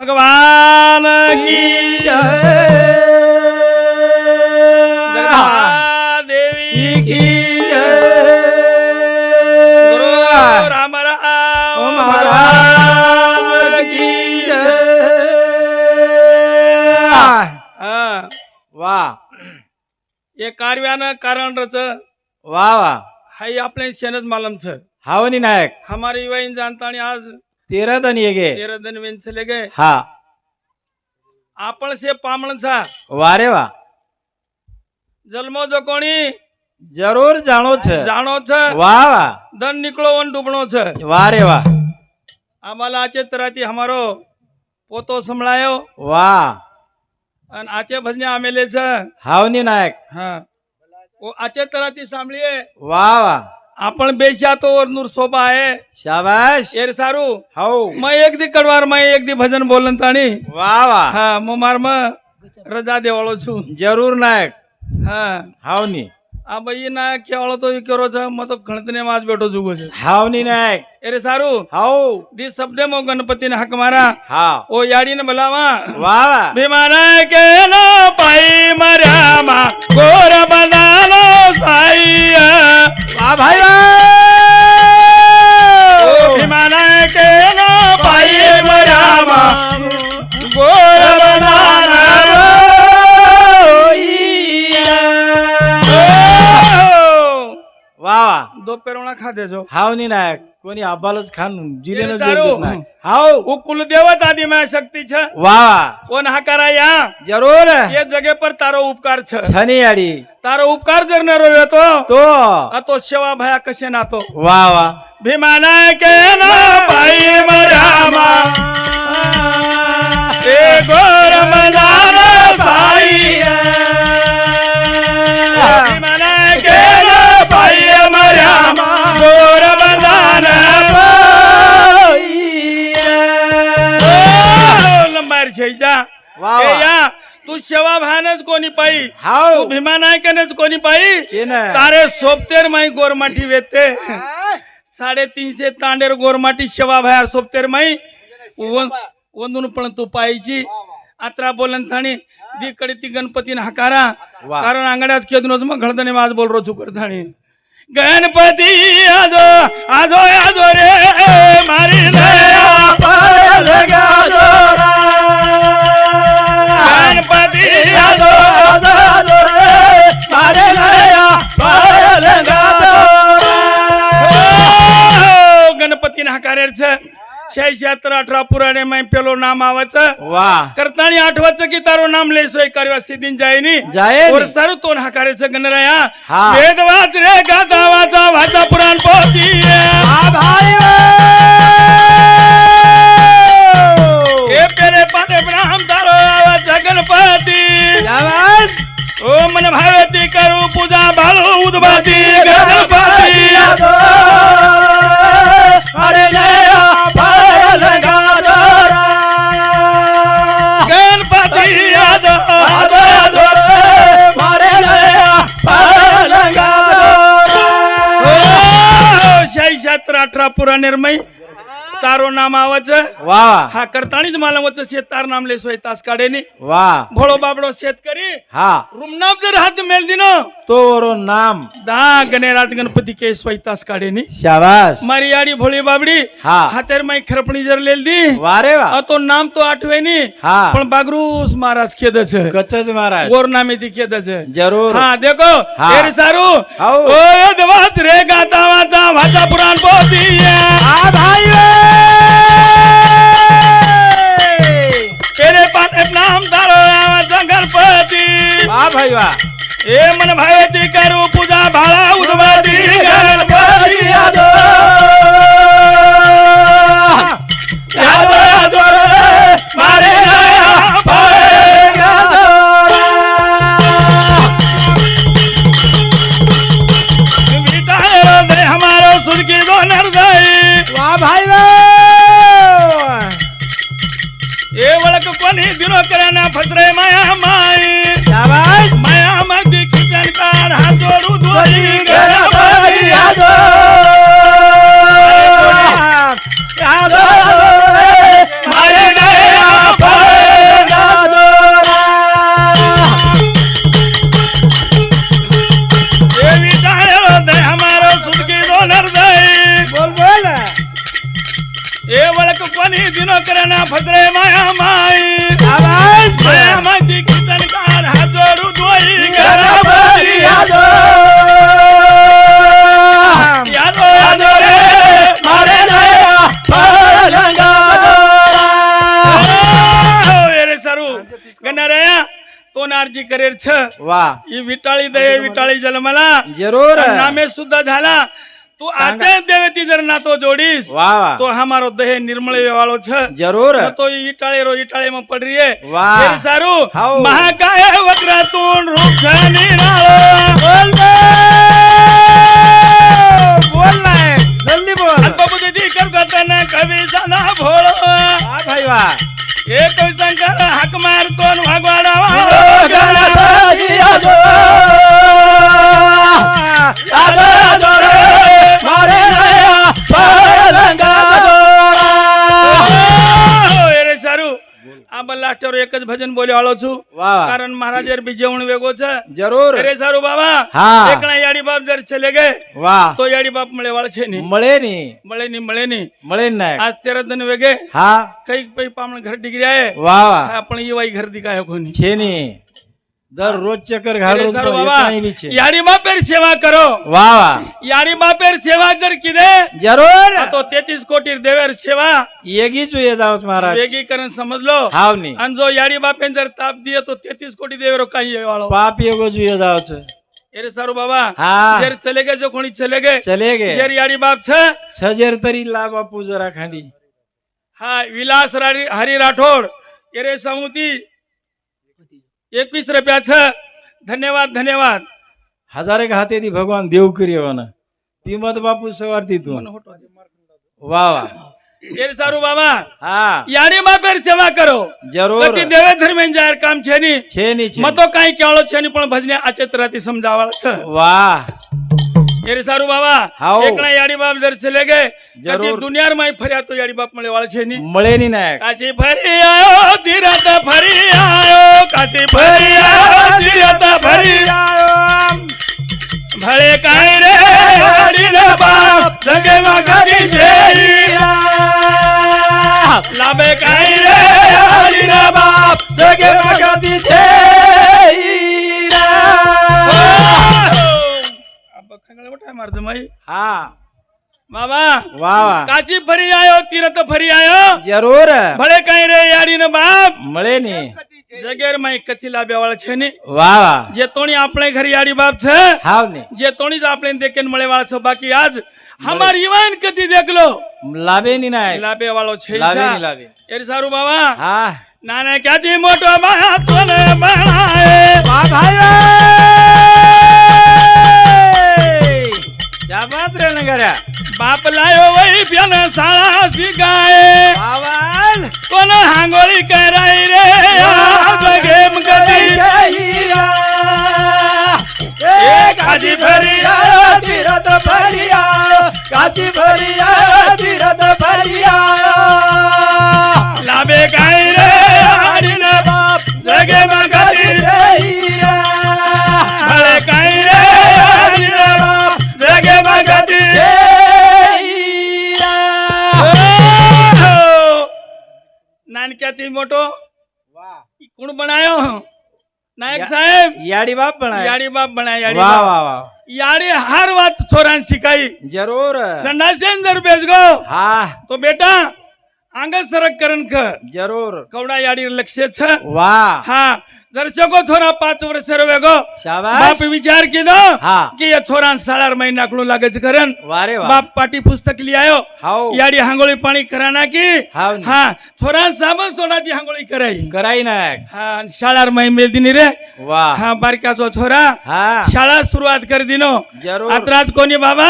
भगवान की देवी की गुरु राम राम महाराज की हा. वा। हे कार्यानं कारण रच। वा वा. हाई आपले शेनच मालमच. हावनी नायक. हमारी वहीन जानता आणि आज तेरा दन येगे तेरा दिन वेन चले गए हा आपण से पामणचा વારે વા जन्मो जो कोणी જરૂર જાણો છે जाणो छ વાહ વાહ दन निकळो वन डुबणो छ વારે વાહ आम्हाला आचे तराती हमारो पोतो संभळायो વાહ आणि आचे भजने आमेले छ હાવની નાયક हा ओ आचे तराती सांभळीये વાહ વાહ આપણ બે તો નૂર શોભા હે. શાબાશ. એર સારું. હવ મે એક દી કડવાર મે એક દી ભજન બોલન તાણી. વાહ વાહ. હા મો માર મે રજા દેવાળો છું. જરૂર નાયક. હા. હાવની. આ ભાઈ ના કેવાળો તો કેરો છે મે તો ગણતને માં જ બેઠો જુગો છે હાવની નાયક. એરે સારું. હાવ દી શબ્દે મો ગણપતિ ને હક મારા. હા. ઓ યાડી ને બલાવા. વાહ વાહ. ભીમાના કે નો પાઈ મર્યા માં ગોર બનાનો ఆ భాయి के दोपेरवणा खा देजो हाव नि नायक कोणी आबालच खान दिले हाव. कुलदेवत आदि माय शक्ति छ वा. हा करा या? जरूर. ये जगह पर तारो उपकार छ. छनी अडी तारो उपकार जर न रो येतो तो. तो अतो सेवा भया कसे नातो. वा वा. भीमाना के ना पाई मरामा. ए गोर मदारा शेजा या तू शेवा भानच कोणी पाई हाव. तू भीमा नायकनच कोणी पाई तारे सोबतेर माई गोरमाठी वेते. साडेतीनशे तांडेर गोरमाठी शेवा भाया सोबतेर माई. वंदून पण तू पाहिजे आत्रा बोलन थाणी दिकडे ती गणपतीन हकारा. वा. कारण आंगड्यात खेदनोच मग घडदने आज बोल रो चुकर थाणी गणपती आजो आजो आजो रे मारी नया अठरा पुराणे मै पेलो नाम आवच. વાહ करताणी आठवाचं की तारो नाम ले सोय करवा सिद्धीन जायनी. और सारू तोन हकारेचं गणराया हा. वेदवाच रे गातावाचा भाषा पुराण पोथी हे शाही शास्त्र अठरा पुरा तारो नामावच वा हा करतानीच मला वच शेत तार नामले सोय तास काढेने वा भोळो बाबडो शेतकरी हा रुमनाम जर हात मेल दिन तो नाम दहा गणेराज गणपती के सोय तास काढेने शाबास मरियाडी भोळी बाबडी हा हातेर माई खरपणी जर लेल दी वारे वा तो नाम तो आठवेनी हा पण बागरूस महाराज केदच कचच महाराज गोर नामे ती केदच जरूर हा देखो तेरे सारू ओ देवाच रे गाता वाचा वाचा पुराण बोती आ भाई तेरे पाते नाम तारो हो आवाचा गणपती वा भाई वा ए मन भाई ती करू पूजा भाळा उद्वाती गणपती आदो यादो यादो मारे तो नारजी करेर छ वा ही विटाळी दये विटाळी जन्मला जरूर नामे सुद्धा झाला तू आचे देवेती जर नातो जोडीस वा वा तो हमारो दहे निर्मळे वाळो छ जरूर न तो इटाळे रो इटाळे में पड़ रही है वाह। फिर सारू हाओ। महाकाय वक्रातून वृक्ष निराळा बोल बे! बोल नाही जल्दी बोल अल्पबुद्धी करताना कवी जाना भोळ वा भाई वा हे कवी शंकर हाक એક જ ભજન બોલ્યો આલો છું. કારણ મહારાજ બીજે ઉણ વેગો છે. જરૂર. અરે સારું બાબા. હા. એકણા યાડી બાપ જર છેલે ગયે વાહ. તો યાડી બાપ મળે વાળ છે નહીં. મળે નહીં. મળે નહીં મળે નહીં. મળે ના આજ તેર દિન વેગે. હા. કંઈક પૈ પામણ ઘર ડીગરી આયે. વાહ વાહ. પણ એ વાય ઘર દીકાયો છે નહીં. દર રોજ ચક્કર ઘાડો સર બાબા યારી માં પેર સેવા કરો વાહ વાહ યારી માં પેર સેવા કર કીધે જરૂર તો 33 કોટી દેવેર સેવા येगी જોઈએ જાવત મહારાજ येगी કરન સમજ લો હાવની અન જો યારી બાપે જર તાપ દિયે તો 33 કોટી દેવેરો કાઈ વાળો પાપ એગો જોઈએ જાવ છે એરે સારું બાબા હા જેર ચલે ગયે જો કોણી ચલે ગયે ચલે ગયે જેર યારી બાપ છે છ જેર તરી લા બાપુ જરા ખાંડી હા વિલાસ હરી રાઠોડ એરે સમુતી एकवीस रुपयाचं धन्यवाद धन्यवाद. हजारे घाते ती भगवान देव करी हो पिमत बापू सवारती तू वा वा. सारू बाबा. हाँ. यानी माँ पेर सेवा करो. जरूर. देवे धर्मेंद्र जाहिर काम छेनी. छेनी मतो काई केवलो छेनी पण भजने अचेत्राती समजावाला वाह એ સારું બાબા એકલા યાડી બાપ દર્શન લે ગયે જરૂર. દુનિયારમાં ફર્યા તો યાડી બાપ મળે વાળા છે ની મળે ની ના કાશી ફરી આયો ધીરત ફરી આયો. કાશી ફરી આયો ધીરત ફરી આયો. ભળે કાઈ રે યાડી રે બાપ લગે માં કરી જેરી લાબે કાઈ રે બાબા વાહ કાચી ફરી આયો તીરથ ફરી આયો? જરૂર. ભલે કઈ રે યાડીને બાપ. મળે ની જગેરમાં કથી લાવ્યા વાળા છે ને. વાહ વાહ. જે તોણી આપણે ઘરે યાડી બાપ છે હાવ ને. જે તોણી જ આપણે દેખેન મળે વાળા છો બાકી આજ હમાર યુવાન કદી દેખલો. લાવે ની ના લાવે વાળો છે લાવે. ની લાવે. એ સારું બાબા. હા. નાના ક્યાંથી મોટો બાળા તોને બાળાએ? વાહ ભાઈ શાબાત રે નગરા બાપ લાયો વહી પ્યાને સાળા શીખાય પાવન કોને હાંગોળી કરાઈ રે? આ ગેમ કદી એક આજી ફરી આયો મોટો ઈ કોણ બનાયો નાયક યા- સાહેબ યાડી બાપ પણ યાડી બાપ બનાય યાડી વાહ બાપ વાહ વાહ યાડી હાર વાત છોરાને શીખાઈ જરૂર સંડાસે અંદર બેસ ગો હા તો બેટા આંગળ સરક કરન ક જરૂર કવડા યાડી લક્ષ્ય છે વાહ હા जर चको थोरा पाच वर्ष वेगो. बाप विचार किदो की ये थोरा साळार महिना कडून लागच करन. वारे वा। बाप पाटी पुस्तक लिहायो याडी हांगोळी पाणी करा ना की. हा थोरा साबण सोडा ती हांगोळी कराई. कराई ना. हा शाळार मही मेल दिनी रे. वा. हा बारकाचो थोरा शाळा सुरुवात कर दिनो. आत्राच कोणी बाबा?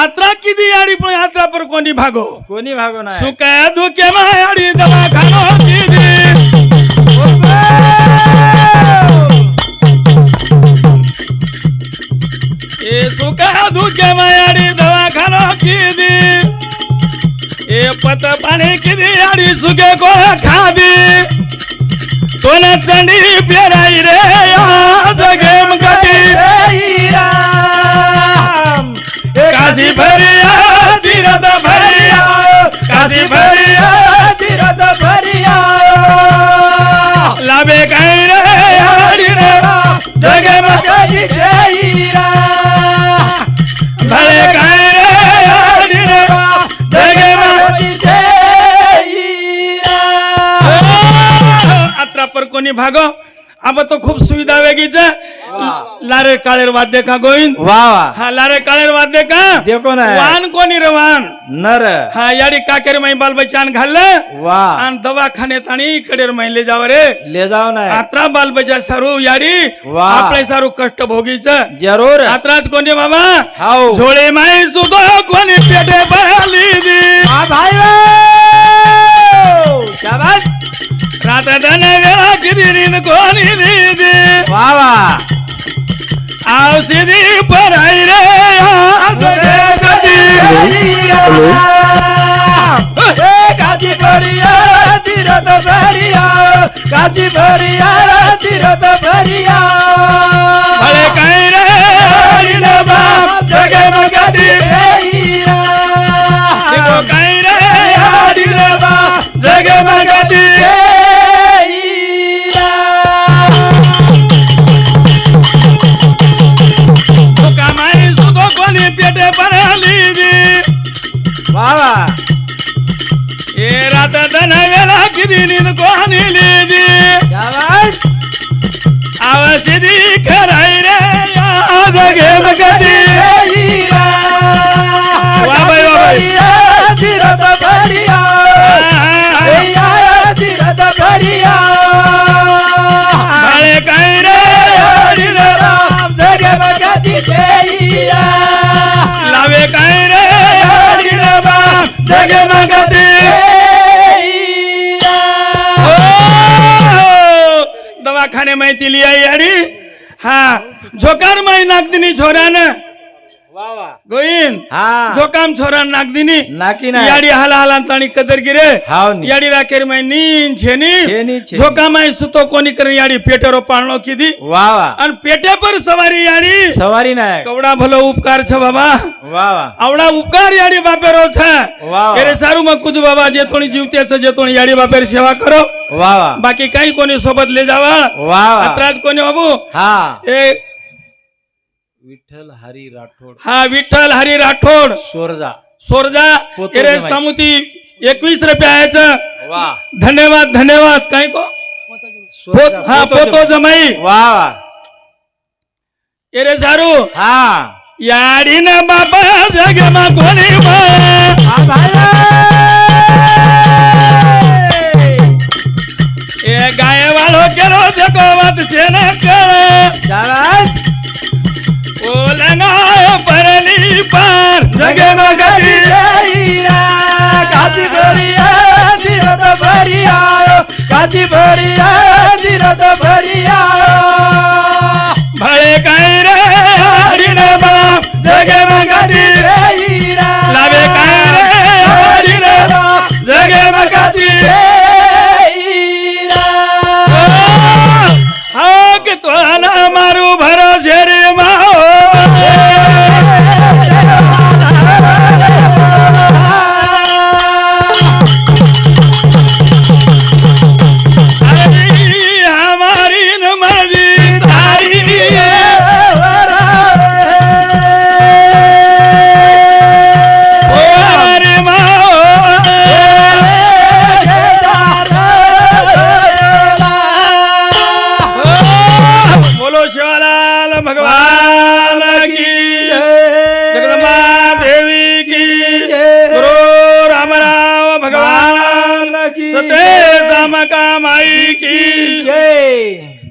आत्रा किती याडी पण आत्रा पर कोणी भागो? कोणी भागो ना सुका धोके माडी याडी दवा खानो સુકા દુખે માયાડી દવાખાનો કીધી. એ પત પાણી કીધી, આડી સુકે કોળા ખાધી. તોને ચંડી પહેરાઈ રે? पर कोणी भागो? अब तो खूप सुविधा वेगळीच लारे काळेर वाद्य का गोविंद? वा वा. हा लारे काळेर वाद्य का? देखो ना वान कोणी रे वान? नर. हा याडी काकेर माई बाल बच्चान घाललं. वा. आणि दवाखान्यात आणि इकडे माहिले जाव रे. ले जाओ ना आत्रा बाल बच्चा सारू याडी वा. आपले सारू कष्ट भोगीच. जरूर. आत्राच कोणी बाबा? हाव. झोळे माई सुद्धा कोणी Fala! Alcine para a ireia, Cadivariara, tira da varia, Cadivariara, tira da varia. Olha, caíra! दवाखाने माहिती लिया याडी हा झोकार माई नागदिनी छोरान ગોવિંદ હા. જો કામ છોરા નાખ દીની. નાખી ના યાડી હાલા હાલા તાણી કદર ગીરે. હાવ યાડી રાખેર મે નીન છે ની જો કામ આય સુતો કોની કરે યાડી પેટેરો પાણનો કીધી. વાહ વાહ. અન પેટે પર સવારી યાડી સવારી ના કવડા ભલો ઉપકાર છે બાબા. વાહ વાહ. આવડા ઉપકાર યાડી બાપેરો છે. વાહ એરે સારું માં કુજ બાબા જે તોણી જીવતે છે જે તોણી યાડી બાપેર સેવા કરો. વાહ વાહ. બાકી કઈ કોની સોબત લઈ જાવા વાહ. કોને અબુ विठ्ठल हरी राठोड. हा विठ्ठल हरी राठोड. सोरजा. सोरजा अरे समुती एकवीस रुपयाचं वा. धन्यवाद धन्यवाद. काय को? हा पोतो जमाई. जमाई वा वा. एरे सारू हा. याडीनं बाबा जगमा कोणी वा. કાચી ભરિયા ધીરત ભરિયા